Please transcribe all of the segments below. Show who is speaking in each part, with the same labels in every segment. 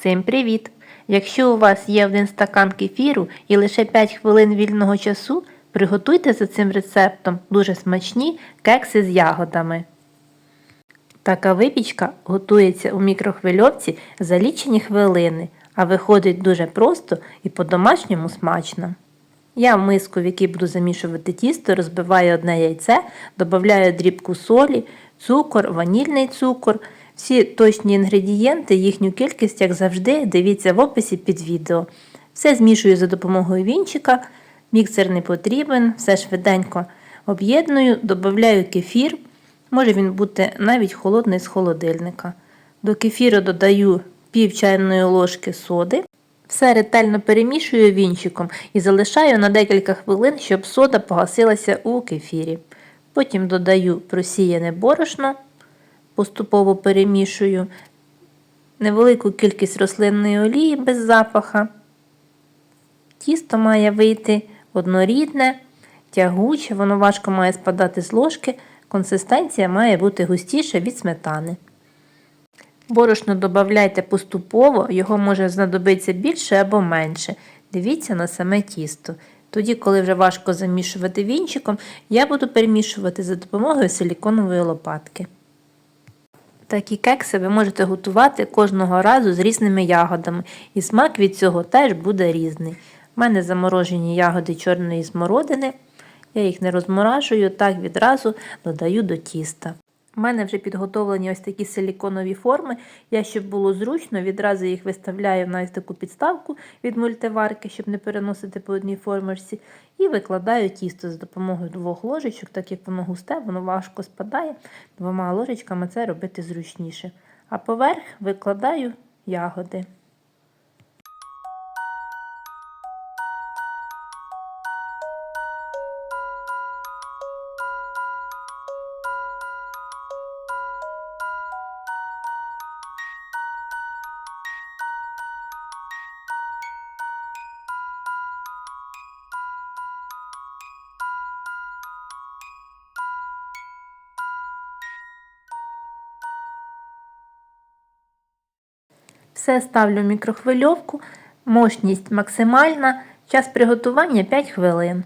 Speaker 1: Всім привіт! Якщо у вас є один стакан кефіру і лише 5 хвилин вільного часу, приготуйте за цим рецептом дуже смачні кекси з ягодами. Така випічка готується у мікрохвильовці за лічені хвилини, а виходить дуже просто і по-домашньому смачно. Я в миску, в якій буду замішувати тісто, розбиваю одне яйце, додаю дрібку солі, цукор, ванільний цукор. Всі точні інгредієнти, їхню кількість, як завжди, дивіться в описі під відео. Все змішую за допомогою вінчика, міксер не потрібен, все швиденько об'єдную, додаю кефір. Може він бути навіть холодний з холодильника. До кефіру додаю пів чайної ложки соди. Все ретельно перемішую вінчиком і залишаю на декілька хвилин, щоб сода погасилася у кефірі. Потім додаю просіяне борошно, поступово перемішую невелику кількість рослинної олії без запаха. Тісто має вийти однорідне, тягуче, воно важко має спадати з ложки, консистенція має бути густіша від сметани. Борошно додавайте поступово, його може знадобитися більше або менше. Дивіться на саме тісто. Тоді, коли вже важко замішувати вінчиком, я буду перемішувати за допомогою силіконової лопатки. Такі кекси ви можете готувати кожного разу з різними ягодами, і смак від цього теж буде різний. У мене заморожені ягоди чорної смородини. Я їх не розморажую, так відразу додаю до тіста. У мене вже підготовлені ось такі силіконові форми. Я, щоб було зручно, відразу їх виставляю на ось таку підставку від мультиварки, щоб не переносити по одній формерці. І викладаю тісто за допомогою двох ложечок, так як воно густе, воно важко спадає. Двома ложечками це робити зручніше. А поверх викладаю ягоди. Все ставлю в мікрохвильовку, мощність максимальна, час приготування 5 хвилин.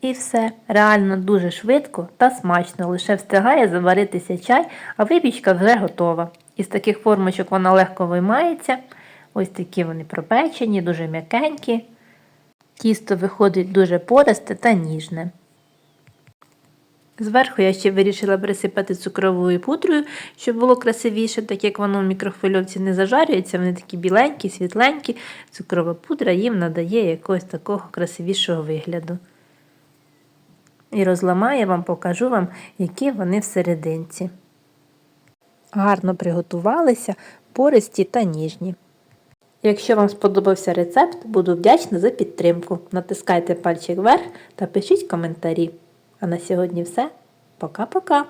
Speaker 1: І все, реально дуже швидко та смачно, лише встигає заваритися чай, а випічка вже готова. Із таких формочок вона легко виймається. Ось такі вони пропечені, дуже м'якенькі. Тісто виходить дуже пористе та ніжне. Зверху я ще вирішила присипати цукровою пудрою, щоб було красивіше, так як воно в мікрохвильовці не зажарюється, вони такі біленькі, світленькі. Цукрова пудра їм надає якогось такого красивішого вигляду. І розламаю вам, покажу вам, які вони всерединці. Гарно приготувалися, пористі та ніжні. Якщо вам сподобався рецепт, буду вдячна за підтримку. Натискайте пальчик вверх та пишіть коментарі. А на сьогодні все. Пока-пока!